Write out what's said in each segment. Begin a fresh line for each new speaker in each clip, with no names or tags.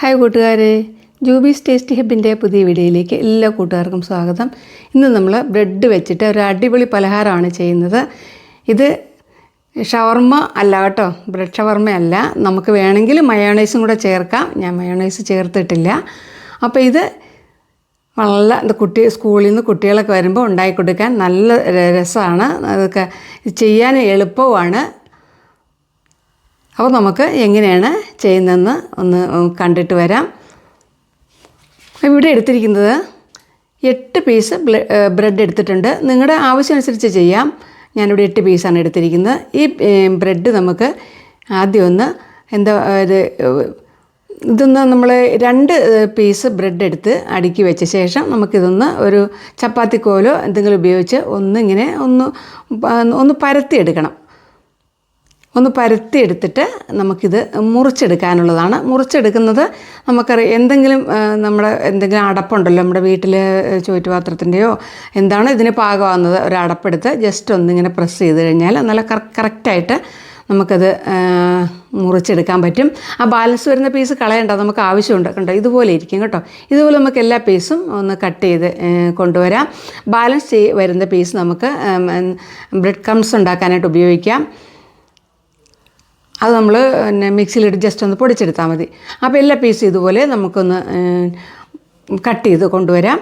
Hi കൂട്ടുകാരെ Jubi's tasty ഹബിന്റെ പുതിയ വീഡിയോയിലേക്ക് എല്ലാ കൂട്ടുകാർക്കും സ്വാഗതം. ഇന്ന് നമ്മൾ ബ്രെഡ് വെച്ചിട്ട് ഒരു അടിപൊളി പലഹാരമാണ് ചെയ്യുന്നത്. ഇത് ഷവർമ്മ അല്ല കേട്ടോ ബ്രെഡ് ഷവർമ്മ അല്ല. നമുക്ക് വേണമെങ്കിൽ മയോണൈസും കൂടെ ചേർക്കാം. ഞാൻ മയോണൈസ് ചേർത്തിട്ടില്ല. അപ്പോൾ ഇത് നല്ല കുട്ടി സ്കൂളിൽ നിന്ന് കുട്ടികളൊക്കെ വരുമ്പോൾ ഉണ്ടാക്കി കൊടുക്കാൻ നല്ല രസമാണ്. അതൊക്കെ ചെയ്യാൻ എളുപ്പവുമാണ്. അപ്പോൾ നമുക്ക് എങ്ങനെയാണ് ചെയ്യുന്നതെന്ന് ഒന്ന് കണ്ടിട്ട് വരാം. ഇവിടെ എടുത്തിരിക്കുന്നത് എട്ട് പീസ് ബ്രെഡ് എടുത്തിട്ടുണ്ട്. നിങ്ങളുടെ ആവശ്യമനുസരിച്ച് ചെയ്യാം. ഞാനിവിടെ എട്ട് പീസാണ് എടുത്തിരിക്കുന്നത്. ഈ ബ്രെഡ് നമുക്ക് ആദ്യം ഒന്ന് എന്താ ഇത് ഇതൊന്ന് നമ്മൾ രണ്ട് പീസ് ബ്രെഡ് എടുത്ത് അടുക്കി വെച്ച ശേഷം നമുക്കിതൊന്ന് ഒരു ചപ്പാത്തി കോലോ എന്തെങ്കിലും ഉപയോഗിച്ച് ഒന്നിങ്ങനെ ഒന്ന് ഒന്ന് പരത്തി പരത്തിയെടുക്കണം ഒന്ന് പരത്തിയെടുത്തിട്ട് നമുക്കിത് മുറിച്ചെടുക്കാനുള്ളതാണ്. മുറിച്ചെടുക്കുന്നത് നമുക്കറിയാം എന്തെങ്കിലും നമ്മുടെ എന്തെങ്കിലും അടപ്പുണ്ടല്ലോ നമ്മുടെ വീട്ടിൽ ചുറ്റുപാത്രത്തിന്റെയോ എന്താണോ ഇതിന് പാകമാകുന്നത് ഒരു ജസ്റ്റ് ഒന്നിങ്ങനെ പ്രസ് ചെയ്ത് കഴിഞ്ഞാൽ നല്ല കറക്റ്റായിട്ട് നമുക്കത് മുറിച്ചെടുക്കാൻ പറ്റും. ആ ബാലൻസ് വരുന്ന പീസ് കളയണ്ട നമുക്ക് ആവശ്യമുണ്ട്. കണ്ടോ? ഇതുപോലെ ഇരിക്കും കേട്ടോ. ഇതുപോലെ നമുക്ക് എല്ലാ പീസും ഒന്ന് കട്ട് ചെയ്ത് കൊണ്ടുവരാം. ബാലൻസ് ചെയ് വരുന്ന പീസ് നമുക്ക് ബ്രെഡ് ക്രംസ് ഉണ്ടാക്കാനായിട്ട് ഉപയോഗിക്കാം. അത് നമ്മൾ പിന്നെ മിക്സിയിലിട്ട് ജസ്റ്റ് ഒന്ന് പൊടിച്ചെടുത്താൽ മതി. അപ്പോൾ എല്ലാ പീസും ഇതുപോലെ നമുക്കൊന്ന് കട്ട് ചെയ്ത് കൊണ്ടുവരാം.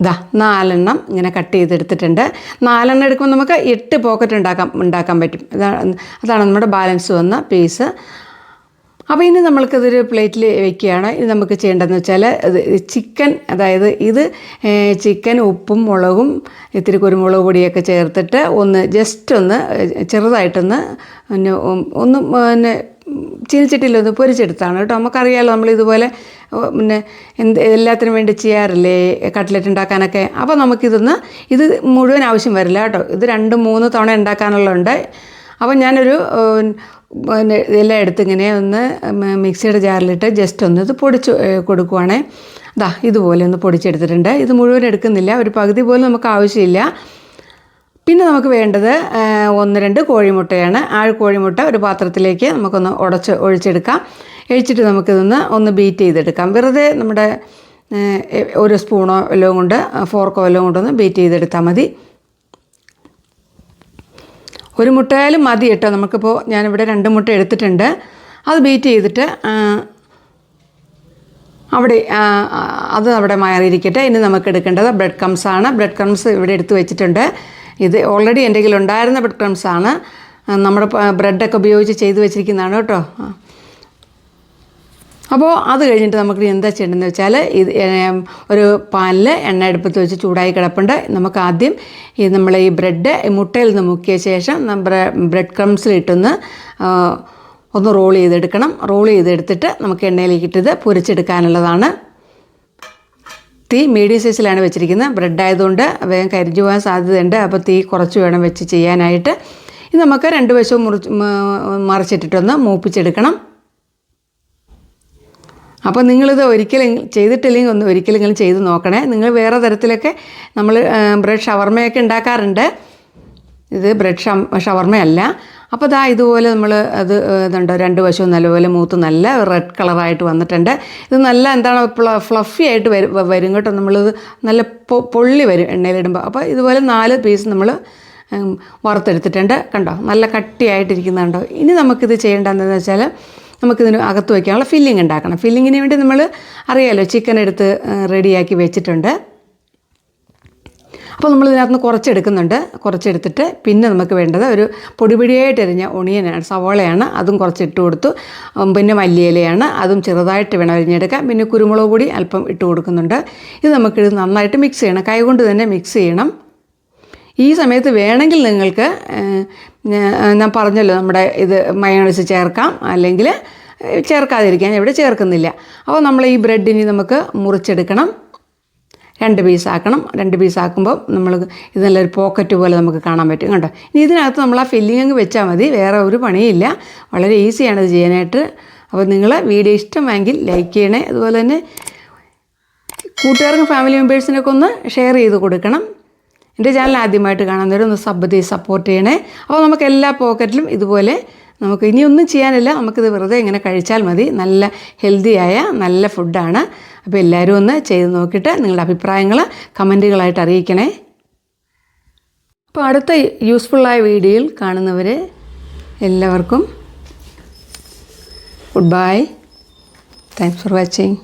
ഇതാ നാലെണ്ണം ഇങ്ങനെ കട്ട് ചെയ്തെടുത്തിട്ടുണ്ട്. നാലെണ്ണം എടുക്കുമ്പോൾ നമുക്ക് എട്ട് പോക്കറ്റ് ഉണ്ടാക്കാൻ ഉണ്ടാക്കാൻ പറ്റും. അതാണ് അതാണ് നമ്മുടെ ബാലൻസ് വന്ന പീസ് അപ്പോൾ ഇനി നമ്മൾക്കിതൊരു പ്ലേറ്റിൽ വെക്കുകയാണ്. ഇത് നമുക്ക് ചെയ്യേണ്ടതെന്ന് വെച്ചാൽ ചിക്കൻ അതായത് ഇത് ചിക്കൻ ഉപ്പും മുളകും ഇത്തിരി കുരുമുളക് പൊടിയൊക്കെ ചേർത്തിട്ട് ഒന്ന് ജസ്റ്റ് ഒന്ന് ചെറുതായിട്ടൊന്ന് ഒന്ന് പിന്നെ ചീനിച്ചട്ടിയിലൊന്ന് പൊരിച്ചെടുത്താണ് കേട്ടോ. നമുക്കറിയാലോ നമ്മൾ ഇതുപോലെ പിന്നെ എന്ത് എല്ലാത്തിനും വേണ്ടി ചെയ്യാറില്ലേ കട്ട്ലറ്റ് ഉണ്ടാക്കാനൊക്കെ. അപ്പോൾ നമുക്കിതൊന്ന് ഇത് മുഴുവൻ ആവശ്യം വരില്ല കേട്ടോ. ഇത് രണ്ട് മൂന്ന് തവണ ഉണ്ടാക്കാനുള്ളതുണ്ട്. അപ്പോൾ ഞാനൊരു പിന്നെ ഇതെല്ലാം എടുത്ത് ഇങ്ങനെ ഒന്ന് മിക്സിയുടെ ജാറിലിട്ട് ജസ്റ്റ് ഒന്ന് ഇത് പൊടിച്ച് കൊടുക്കുവാണേ. ദാ ഇതുപോലെ ഒന്ന് പൊടിച്ചെടുത്തിട്ടുണ്ട്. ഇത് മുഴുവൻ എടുക്കുന്നില്ല. ഒരു പകുതി പോലും നമുക്ക് ആവശ്യമില്ല. പിന്നെ നമുക്ക് വേണ്ടത് ഒന്ന് രണ്ട് കോഴിമുട്ടയാണ്. ആ കോഴിമുട്ട ഒരു പാത്രത്തിലേക്ക് നമുക്കൊന്ന് ഉടച്ച് ഒഴിച്ചെടുക്കാം. ഒഴിച്ചിട്ട് നമുക്കിതൊന്ന് ഒന്ന് ബീറ്റ് ചെയ്തെടുക്കാം. വെറുതെ നമ്മുടെ ഒരു സ്പൂണോ വല്ലതും കൊണ്ട് ഫോർക്കോ വല്ലതും കൊണ്ടൊന്ന് ബീറ്റ് ചെയ്തെടുത്താൽ മതി. ഒരു മുട്ടയാലും മതി കേട്ടോ. നമുക്കിപ്പോൾ ഞാനിവിടെ രണ്ട് മുട്ട എടുത്തിട്ടുണ്ട്. അത് ബീറ്റ് ചെയ്തിട്ട് അവിടെ അത് അവിടെ മാറിയിരിക്കട്ടെ. ഇനി നമുക്ക് എടുക്കേണ്ടത് ബ്രെഡ് ക്രംസ് ആണ്. ബ്രെഡ് ക്രംസ് ഇവിടെ എടുത്തു വെച്ചിട്ടുണ്ട്. ഇത് ഓൾറെഡി എന്റെ കയ്യിൽ ഉണ്ടായിരുന്ന ബ്രെഡ് ക്രംസ് ആണ് നമ്മുടെ ബ്രെഡൊക്കെ ഉപയോഗിച്ച് ചെയ്തു വെച്ചിരിക്കുന്നതാണ് കേട്ടോ. അപ്പോൾ അത് കഴിഞ്ഞിട്ട് നമുക്ക് എന്താ ചെയ്യേണ്ടതെന്ന് വെച്ചാൽ ഇത് ഒരു പാനിൽ എണ്ണ അടുപ്പത്ത് വെച്ച് ചൂടായി കിടപ്പുണ്ട്. നമുക്ക് ആദ്യം ഈ നമ്മൾ ഈ ബ്രെഡ് മുട്ടയിൽ നിന്ന് മുക്കിയ ശേഷം ബ്രെഡ് ക്രംസിലിട്ടൊന്ന് ഒന്ന് റോൾ ചെയ്തെടുക്കണം. റോൾ ചെയ്തെടുത്തിട്ട് നമുക്ക് എണ്ണയിലേക്ക് ഇട്ടത് പൊരിച്ചെടുക്കാനുള്ളതാണ്. തീ മീഡിയം സൈസിലാണ് വെച്ചിരിക്കുന്നത്. ബ്രെഡ് ആയതുകൊണ്ട് വേഗം കരിഞ്ഞു പോകാൻ സാധ്യതയുണ്ട്. അപ്പോൾ തീ കുറച്ച് വേണം വെച്ച് ചെയ്യാനായിട്ട്. ഇത് നമുക്ക് രണ്ട് വശവും മുറിച്ച് മറിച്ചിട്ടിട്ടൊന്ന് മൂപ്പിച്ചെടുക്കണം. അപ്പോൾ നിങ്ങളിത് ഒരിക്കലും ചെയ്തിട്ടില്ലെങ്കിൽ ഒന്ന് ഒരിക്കലെങ്കിലും ചെയ്ത് നോക്കണേ. നിങ്ങൾ വേറെ തരത്തിലൊക്കെ നമ്മൾ ബ്രെഡ് ഷവർമയൊക്കെ ഉണ്ടാക്കാറുണ്ട്. ഇത് ബ്രെഡ് ഷവർമയല്ല. അപ്പോൾ ദാ ഇതുപോലെ നമ്മൾ അത് ഇതുണ്ടോ രണ്ട് വശവും നല്ലപോലെ മൂത്ത് നല്ല റെഡ് കളറായിട്ട് വന്നിട്ടുണ്ട്. ഇത് നല്ല എന്താണ് ഫ്ലഫി ആയിട്ട് വരും വരും കേട്ടോ. നമ്മളിത് നല്ല പൊള്ളി വരും എണ്ണയിലിടുമ്പോൾ അപ്പോൾ ഇതുപോലെ നാല് പീസ് നമ്മൾ വറുത്തെടുത്തിട്ടുണ്ട്. കണ്ടോ? നല്ല കട്ടിയായിട്ടിരിക്കുന്നുണ്ടോ? ഇനി നമുക്കിത് ചെയ്യേണ്ടതെന്ന് വെച്ചാൽ നമുക്കിതിന് അകത്ത് വയ്ക്കാനുള്ള ഫില്ലിംഗ് ഉണ്ടാക്കണം. ഫില്ലിങ്ങിന് വേണ്ടി നമ്മൾ അറിയാമല്ലോ ചിക്കൻ എടുത്ത് റെഡിയാക്കി വെച്ചിട്ടുണ്ട്. അപ്പോൾ നമ്മൾ ഇതിനകത്ത് നിന്ന് കുറച്ചെടുക്കുന്നുണ്ട്. കുറച്ചെടുത്തിട്ട് പിന്നെ നമുക്ക് വേണ്ടത് ഒരു പൊടിപിടിയായിട്ട് എരിഞ്ഞ ഒണിയനാണ് സവോളയാണ് അതും കുറച്ച് ഇട്ട് കൊടുത്തു പിന്നെ മല്ലിയിലയാണ് അതും ചെറുതായിട്ട് വേണം അരിഞ്ഞെടുക്കാം പിന്നെ കുരുമുളക് പൊടി അല്പം ഇട്ട് കൊടുക്കുന്നുണ്ട്. ഇത് നമുക്കിത് നന്നായിട്ട് മിക്സ് ചെയ്യണം. കൈകൊണ്ട് തന്നെ മിക്സ് ചെയ്യണം. ഈ സമയത്ത് വേണമെങ്കിൽ നിങ്ങൾക്ക് ഞാൻ പറഞ്ഞല്ലോ നമ്മുടെ ഇത് മയോണൈസ് ചേർക്കാം അല്ലെങ്കിൽ ചേർക്കാതിരിക്കാൻ ഇവിടെ ചേർക്കുന്നില്ല. അപ്പോൾ നമ്മൾ ഈ ബ്രെഡിനി നമുക്ക് മുറിച്ചെടുക്കണം. രണ്ട് പീസ് ആക്കണം. രണ്ട് പീസ് ആക്കുമ്പോൾ നമ്മൾ ഇത് നല്ലൊരു പോക്കറ്റ് പോലെ നമുക്ക് കാണാൻ പറ്റും. കണ്ടോ? ഇനി ഇതിനകത്ത് നമ്മൾ ആ ഫില്ലിംഗ് അങ്ങ് വെച്ചാൽ മതി. വേറെ ഒരു പണിയില്ല. വളരെ ഈസിയാണ് ഇത് ചെയ്യാനായിട്ട്. അപ്പോൾ നിങ്ങൾ വീഡിയോ ഇഷ്ടമെങ്കിൽ ലൈക്ക് ചെയ്യണേ. അതുപോലെ തന്നെ കൂട്ടുകാർക്കും ഫാമിലി മെമ്പേഴ്സിനൊക്കെ ഒന്ന് ഷെയർ ചെയ്ത് കൊടുക്കണം. എന്റെ ചാനൽ ആദ്യമായിട്ട് കാണുന്നവരൊന്ന് സബ് ചെയ്ത് സപ്പോർട്ട് ചെയ്യണേ. അപ്പോൾ നമുക്ക് എല്ലാ പോക്കറ്റിലും ഇതുപോലെ നമുക്ക് ഇനിയൊന്നും ചെയ്യാനില്ല. നമുക്കിത് വെറുതെ ഇങ്ങനെ കഴിച്ചാൽ മതി. നല്ല ഹെൽത്തിയായ നല്ല ഫുഡാണ് അപ്പോൾ എല്ലാവരും ഒന്ന് ചെയ്ത് നോക്കിയിട്ട് നിങ്ങളുടെ അഭിപ്രായങ്ങൾ കമന്റുകളായിട്ട് അറിയിക്കണേ. അപ്പോൾ അടുത്ത യൂസ്ഫുള്ളായ വീഡിയോയിൽ കാണുന്നവർ എല്ലാവർക്കും good bye thanks for watching